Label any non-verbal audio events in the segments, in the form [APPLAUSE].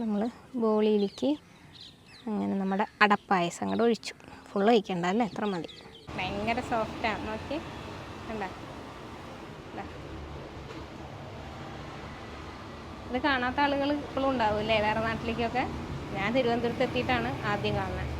നമ്മൾ ബോളിയിലേക്ക് അങ്ങനെ നമ്മുടെ അടപ്പായസം അങ്ങോട്ട് ഒഴിച്ചു. ഫുൾ ഒഴിക്കണ്ട അല്ലേ? എത്ര മതി. ഭയങ്കര സോഫ്റ്റാണ് നോക്കി. ഇത് കാണാത്ത ആളുകൾ ഇപ്പോഴും ഉണ്ടാവും അല്ലേ? വേറെ നാട്ടിലേക്കൊക്കെ. ഞാൻ തിരുവനന്തപുരത്ത് എത്തിയിട്ടാണ് ആദ്യം കാണുന്നത്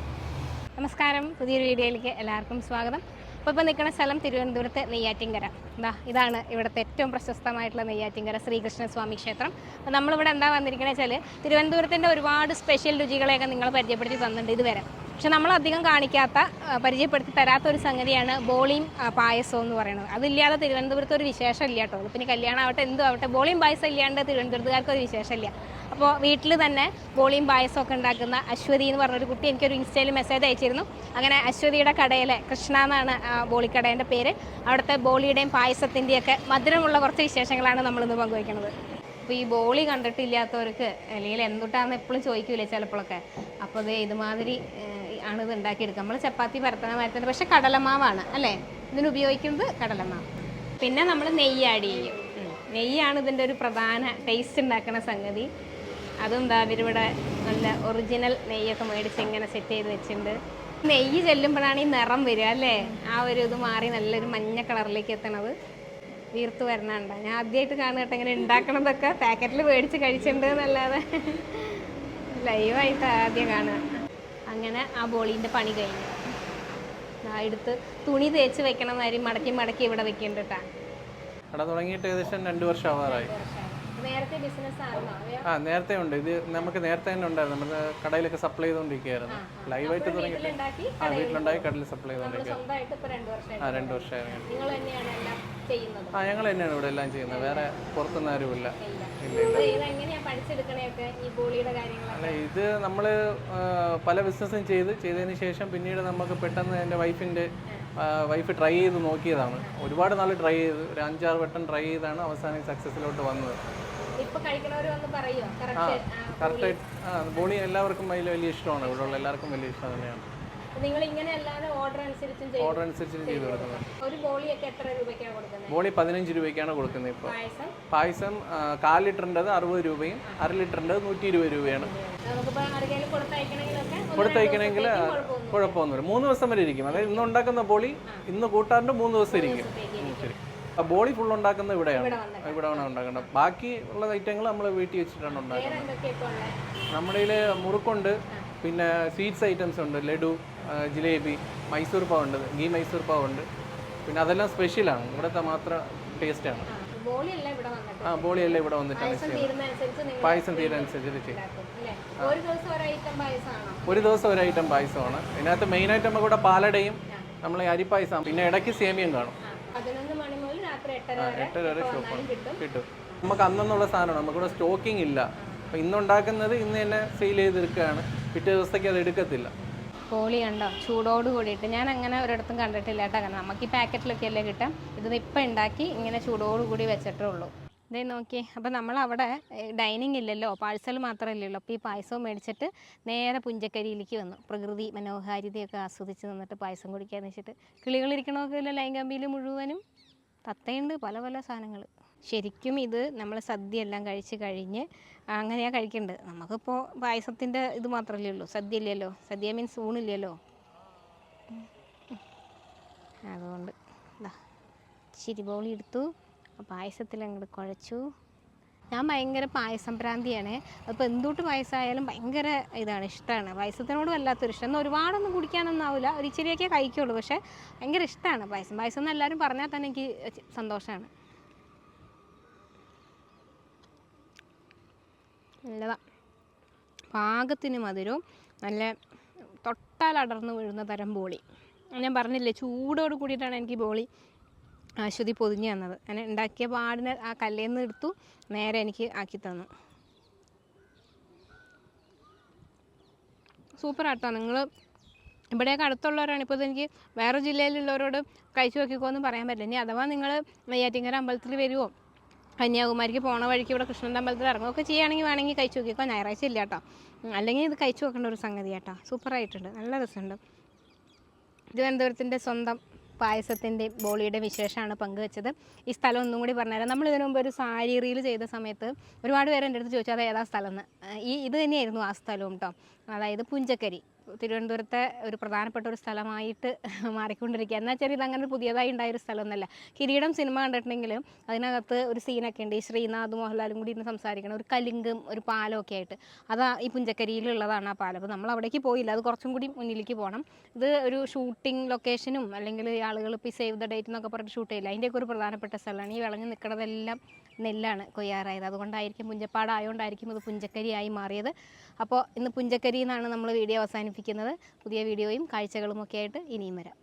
നമസ്കാരം. പുതിയൊരു വീഡിയോയിലേക്ക് എല്ലാവർക്കും സ്വാഗതം. അപ്പോൾ ഇപ്പോൾ നിൽക്കുന്ന സ്ഥലം തിരുവനന്തപുരത്തെ നെയ്യാറ്റിൻകര. ഇതാ ഇതാണ് ഇവിടുത്തെ ഏറ്റവും പ്രശസ്തമായിട്ടുള്ള നെയ്യാറ്റിൻകര ശ്രീകൃഷ്ണസ്വാമി ക്ഷേത്രം. അപ്പോൾ നമ്മളിവിടെ എന്താ വന്നിരിക്കുന്നത് വെച്ചാൽ തിരുവനന്തപുരത്തിന്റെ ഒരുപാട് സ്പെഷ്യൽ രുചികളെയൊക്കെ നിങ്ങൾ പരിചയപ്പെടുത്തി തന്നിട്ടുണ്ട് ഇതുവരെ. പക്ഷെ നമ്മൾ അധികം കാണിക്കാത്ത പരിചയപ്പെടുത്തി തരാത്ത ഒരു സംഗതിയാണ് ബോളിയും പായസം പായസവും എന്ന് പറയുന്നത്. അതില്ലാതെ തിരുവനന്തപുരത്ത് ഒരു വിശേഷം ഇല്ല കേട്ടോ പിന്നെ കല്യാണം ആവട്ടെ എന്തും ആവട്ടെ ബോളിയും പായസം ഇല്ലാണ്ട് തിരുവനന്തപുരത്തുകാർക്ക് ഒരു വിശേഷമില്ല. അപ്പോൾ വീട്ടിൽ തന്നെ ബോളിയും പായസമൊക്കെ ഉണ്ടാക്കുന്ന അശ്വതി എന്ന് പറഞ്ഞൊരു കുട്ടി എനിക്കൊരു ഇൻസ്റ്റയിൽ മെസ്സേജ് അയച്ചിരുന്നു. അങ്ങനെ അശ്വതിയുടെ കടയിലെ കൃഷ്ണ എന്നാണ് ബോളിക്കടേന്റെ പേര്. അവിടുത്തെ ബോളിയുടെയും പായസത്തിന്റെയൊക്കെ മധുരമുള്ള കുറച്ച് വിശേഷങ്ങളാണ് നമ്മളിന്ന് പങ്കുവയ്ക്കുന്നത്. അപ്പോൾ ഈ ബോളി കണ്ടിട്ടില്ലാത്തവർക്ക് അല്ലെങ്കിൽ എന്തുട്ടാന്ന് എപ്പോഴും ചോദിക്കൂലേ ചിലപ്പോഴൊക്കെ. അപ്പോൾ ഇത് ഇതുമാതിരി ആണ് ഇത് ഉണ്ടാക്കിയെടുക്കുക. നമ്മൾ ചപ്പാത്തി പരത്തണ മരത്തിന്റെ പക്ഷേ കടലമാവാണ് അല്ലേ? ഇതിന് ഉപയോഗിക്കുന്നത് കടലമാവ്. പിന്നെ നമ്മൾ നെയ്യ് ആഡ് ചെയ്യും. നെയ്യാണ് ഇതിന്റെ ഒരു പ്രധാന ടേസ്റ്റ് ഉണ്ടാക്കുന്ന സംഗതി. അതും എന്താ അവരിവിടെ നല്ല ഒറിജിനൽ നെയ്യൊക്കെ മേടിച്ച് ഇങ്ങനെ സെറ്റ് ചെയ്ത് വെച്ചിട്ടുണ്ട്. നെയ്യ് ചെല്ലുമ്പോഴാണ് ഈ നിറം വരിക അല്ലേ? ആ ഒരു ഇത് മാറി നല്ലൊരു മഞ്ഞ കളറിലേക്ക് എത്തണത് വീർത്ത് വരണണ്ട. ഞാൻ ആദ്യമായിട്ട് കാണുകട്ടെ ഇങ്ങനെ ഉണ്ടാക്കണതൊക്കെ. പാക്കറ്റിൽ മേടിച്ച് കഴിച്ചിട്ടുണ്ട് എന്നല്ലാതെ. ലൈവായിട്ട് ആദ്യം കാണുക. അങ്ങനെ ആ ബോളീന്റെ പണി കഴിഞ്ഞു. എടുത്ത് തുണി തേച്ച് വെക്കണമാതിരി മടക്കി മടക്കി ഇവിടെ വെക്കേണ്ടട്ടാ തുടങ്ങിയിട്ട് ഏകദേശം രണ്ട് വർഷം ആവാറായി. ആ നേരത്തെ ഉണ്ട്. ഇത് നമുക്ക് നേരത്തെ തന്നെ ഉണ്ടായിരുന്നു. നമ്മുടെ കടയിലൊക്കെ സപ്ലൈ ചെയ്തുകൊണ്ടിരിക്കുകയായിരുന്നു. ലൈവായിട്ട് ആയിട്ട് വീട്ടിലുണ്ടാക്കി ആ വീട്ടിലുണ്ടായി കടയിൽ സപ്ലൈ ചെയ്തുകൊണ്ടിരിക്കുകയാണ്. ആ രണ്ട് വർഷമായിരുന്നു ആ ഞങ്ങൾ തന്നെയാണ് ഇവിടെ എല്ലാം ചെയ്യുന്നത്. വേറെ പുറത്തുനിന്ന് ആരുമില്ല. അല്ല ഇത് നമ്മൾ പല ബിസിനസ്സും ചെയ്ത് ചെയ്തതിന് ശേഷം പിന്നീട് നമുക്ക് പെട്ടെന്ന് എന്റെ വൈഫിന്റെ വൈഫ് ട്രൈ ചെയ്ത് നോക്കിയതാണ്. ഒരുപാട് നാൾ ട്രൈ ചെയ്ത് ഒരു അഞ്ചാറ് വട്ടം ട്രൈ ചെയ്താണ് അവസാനം സക്സസ്സിലോട്ട് വന്നത്. കറക്റ്റ് ബോളി എല്ലാവർക്കും അതിൽ വലിയ ഇഷ്ടമാണ്. ഇവിടെയുള്ള എല്ലാവർക്കും വലിയ ഇഷ്ടം തന്നെയാണ്. നിങ്ങൾ ഇങ്ങനെ അല്ലാതെ ഓർഡർ അനുസരിച്ചും ഓർഡർ അനുസരിച്ച് ചെയ്ത് കൊടുക്കുന്നത് ഒരു ബോളിയൊക്കെ എത്ര രൂപയ്ക്കാണ് കൊടുക്കുന്നത്? ബോളി പതിനഞ്ച് രൂപയ്ക്കാണ് കൊടുക്കുന്നത് ഇപ്പോൾ പായസം? കാൽ ലിറ്ററിന്റെത് അറുപത് രൂപയും അര ലിറ്ററിന്റെത് നൂറ്റി ഇരുപത് രൂപയാണ് കൊടുത്തയക്കണമെങ്കിൽ കുഴപ്പമൊന്നുമില്ല. മൂന്ന് ദിവസം വരെ ഇരിക്കും. അതായത് ഇന്ന് ഉണ്ടാക്കുന്ന ബോളി ഇന്ന് കൂട്ടാറിന്റെ മൂന്ന് ദിവസം ഇരിക്കും. ശരി. ബോളി ഫുൾ ഉണ്ടാക്കുന്നത് ഇവിടെയാണ്. ഇവിടെ ഉണ്ടാക്കുന്നത് ബാക്കി ഉള്ള ഐറ്റങ്ങൾ നമ്മൾ വീട്ടിൽ വെച്ചിട്ടാണ് ഉണ്ടാക്കുന്നത്. നമ്മുടെ കയ്യിൽ മുറുക്കുണ്ട് പിന്നെ സ്വീറ്റ്സ് ഐറ്റംസ് ഉണ്ട്. ലഡു ജിലേബി മൈസൂർ പാവ് ഉണ്ട് ഗീ മൈസൂർ പാവ് ഉണ്ട് പിന്നെ അതെല്ലാം സ്പെഷ്യലാണ് ഇവിടുത്തെ മാത്രം ടേസ്റ്റാണ് ആ, ബോളി അല്ല ഇവിടെ വന്നിട്ട് ആ ബോളിയെല്ലാം ഇവിടെ വന്നിട്ടാണ് പായസം തീരനുസരിച്ച് ചെയ്യും. ഒരു ദിവസം ഒരു ഐറ്റം പായസമാണോ? ഇതിനകത്ത് മെയിനായിട്ട് നമുക്ക് ഇവിടെ പാലടയും നമ്മൾ അരിപ്പായസം പിന്നെ ഇടയ്ക്ക് സേമിയം കാണും. പതിനൊന്ന് മണി രാത്രി എട്ടര വരെ എട്ടര വരെ എപ്പോ കിട്ടും. നമുക്ക് അന്നുള്ള സാധനമാണ്. നമുക്കിവിടെ സ്റ്റോക്കിംഗ് ഇല്ല. അപ്പൊ ഇന്നുണ്ടാക്കുന്നത് ഇന്ന് തന്നെ സെയിൽ ചെയ്തെടുക്കുകയാണ്. പിറ്റേ ദിവസത്തേക്ക് അത് എടുക്കത്തില്ല. കോളി കണ്ടോ? ചൂടോട് കൂടിയിട്ട്. ഞാൻ അങ്ങനെ ഒരിടത്തും കണ്ടിട്ടില്ല കേട്ടോ. കാരണം നമുക്ക് ഈ പാക്കറ്റിലൊക്കെ അല്ലേ കിട്ടാം. ഇത് ഇപ്പം ഉണ്ടാക്കി ഇങ്ങനെ ചൂടോട് കൂടി വെച്ചിട്ടേ ഉള്ളൂ. ഇതേ നോക്കി അപ്പോൾ നമ്മൾ അവിടെ ഡൈനിങ് ഇല്ലല്ലോ. പാഴ്സൽ മാത്രമേ ഇല്ലല്ലോ. അപ്പോൾ ഈ പായസവും മേടിച്ചിട്ട് നേരെ പുഞ്ചക്കരിയിലേക്ക് വന്നു. പ്രകൃതി മനോഹാരിതയൊക്കെ ആസ്വദിച്ച് നിന്നിട്ട് പായസം കുടിക്കാന്ന് വെച്ചിട്ട്. കിളികളിരിക്കണമൊക്കെ ഇല്ല ലൈംഗമ്പിയിൽ മുഴുവനും? തത്തയുണ്ട് പല പല സാധനങ്ങൾ ശരിക്കും ഇത് നമ്മൾ സദ്യ എല്ലാം കഴിച്ച് കഴിഞ്ഞ് അങ്ങനെയാണ് കഴിക്കേണ്ടത് നമുക്കിപ്പോൾ പായസത്തിന്റെ ഇത് മാത്രമല്ലേ ഉള്ളൂ. സദ്യ ഇല്ലല്ലോ സദ്യ മീൻസ് ഊണില്ലല്ലോ. അതുകൊണ്ട് ഇതാ ചിരിബോളി ബോളി എടുത്തു. പായസത്തിൽ അങ്ങോട്ട് കുഴച്ചു. ഞാൻ ഭയങ്കര പായസം ഭ്രാന്തിയാണ് അപ്പോൾ എന്തോട്ട് പായസമായാലും ഭയങ്കര ഇതാണ് ഇഷ്ടമാണ് പായസത്തിനോട് വല്ലാത്തൊരു ഇഷ്ടം. എന്നാൽ ഒരുപാടൊന്നും കുടിക്കാനൊന്നും ആവില്ല ഒരു ഇച്ചിരിയൊക്കെ കഴിക്കുള്ളൂ. പക്ഷേ ഭയങ്കര ഇഷ്ടമാണ് പായസം. പായസം എന്ന് എല്ലാവരും പറഞ്ഞാൽ തന്നെ എനിക്ക് സന്തോഷമാണ് നല്ലതാ. പാകത്തിന് മധുരവും നല്ല തൊട്ടാൽ അടർന്നു വീഴുന്ന തരം ബോളി. ഞാൻ പറഞ്ഞില്ലേ ചൂടോട് കൂടിയിട്ടാണ് എനിക്ക് ബോളി ആശ്വതി പൊതിഞ്ഞ് തന്നത്. അങ്ങനെ ഉണ്ടാക്കിയ പാടിനെ ആ കല്ലിൽ നിന്ന് എടുത്തു നേരെ എനിക്ക് ആക്കി തന്നു. സൂപ്പർ ആട്ടോ. നിങ്ങൾ ഇവിടെയൊക്കെ അടുത്തുള്ളവരാണ്. ഇപ്പോൾ എനിക്ക് വേറെ ജില്ലയിലുള്ളവരോട് കഴിച്ചു നോക്കിക്കോന്നും പറയാൻ പറ്റില്ല. ഇനി അഥവാ നിങ്ങൾ നെയ്യാറ്റിങ്കര അമ്പലത്തിൽ വരുമോ കന്യാകുമാരിക്ക് പോണ വഴിക്ക് ഇവിടെ കൃഷ്ണന്റെ അമ്പലത്തിൽ ഇറങ്ങുകയൊക്കെ ചെയ്യുകയാണെങ്കിൽ വേണമെങ്കിൽ കഴിച്ചു നോക്കിക്കോ. ഞായറാഴ്ച ഇല്ല കേട്ടോ. അല്ലെങ്കിൽ ഇത് കഴിച്ചു നോക്കേണ്ട ഒരു സംഗതി കേട്ടോ. സൂപ്പറായിട്ടുണ്ട് നല്ല രസമുണ്ട്. തിരുവനന്തപുരത്തിന്റെ സ്വന്തം പായസത്തിന്റെയും ബോളിയുടെ വിശേഷമാണ് പങ്കുവെച്ചത്. ഈ സ്ഥലം ഒന്നും കൂടി പറഞ്ഞുതരാം. നമ്മൾ ഇതിനു മുമ്പ് ഒരു സാരി റീൽ ചെയ്ത സമയത്ത് ഒരുപാട് പേര് എന്റെ അടുത്ത് ചോദിച്ചു അത് ഏതാ സ്ഥലം? എന്ന്. ഈ ഇത് തന്നെയായിരുന്നു ആ സ്ഥലവും കേട്ടോ അതായത് പുഞ്ചക്കരി. തിരുവനന്തപുരത്തെ ഒരു പ്രധാനപ്പെട്ട ഒരു സ്ഥലമായിട്ട് [LAUGHS] മാറിക്കൊണ്ടിരിക്കുക. എന്നാൽ ചെറിയ ഇതങ്ങനെ പുതിയതായി ഉണ്ടായ ഒരു സ്ഥലമൊന്നുമല്ല. കിരീടം സിനിമ കണ്ടിട്ടുണ്ടെങ്കിൽ അതിനകത്ത് ഒരു സീനൊക്കെ ഉണ്ട്. ഈ ശ്രീനാഥ് മോഹൻലാലും കൂടി ഇരുന്ന് സംസാരിക്കണം ഒരു കലിങ്കും ഒരു പാലം ഒക്കെ ആയിട്ട്. അത് ഈ പുഞ്ചക്കരിയിലുള്ളതാണ് ആ പാലം. അപ്പോൾ നമ്മൾ അവിടേക്ക് പോയില്ല. അത് കുറച്ചും കൂടി മുന്നിലേക്ക് പോകണം. ഇത് ഒരു ഷൂട്ടിംഗ് ലൊക്കേഷനും അല്ലെങ്കിൽ ആളുകൾ ഇപ്പോൾ സേവ് ദ ഡേറ്റ് എന്നൊക്കെ പറഞ്ഞിട്ട് ഷൂട്ട് ചെയ്യില്ല. അതിന്റെയൊക്കെ ഒരു പ്രധാനപ്പെട്ട സ്ഥലമാണ്. ഈ വിളഞ്ഞ് നിൽക്കുന്നതെല്ലാം നെല്ലാണ് കൊയ്യാറായത്. അതുകൊണ്ടായിരിക്കും പുഞ്ചപ്പാടായതുകൊണ്ടായിരിക്കും ഇത് പുഞ്ചക്കരിയായി മാറിയത്. അപ്പോൾ ഇന്ന് പുഞ്ചക്കരി എന്നാണ് നമ്മൾ വീഡിയോ അവസാനിപ്പിക്കുന്നത് പുതിയ വീഡിയോയും കാഴ്ചകളുമൊക്കെ ആയിട്ട് ഇനിയും വരാം.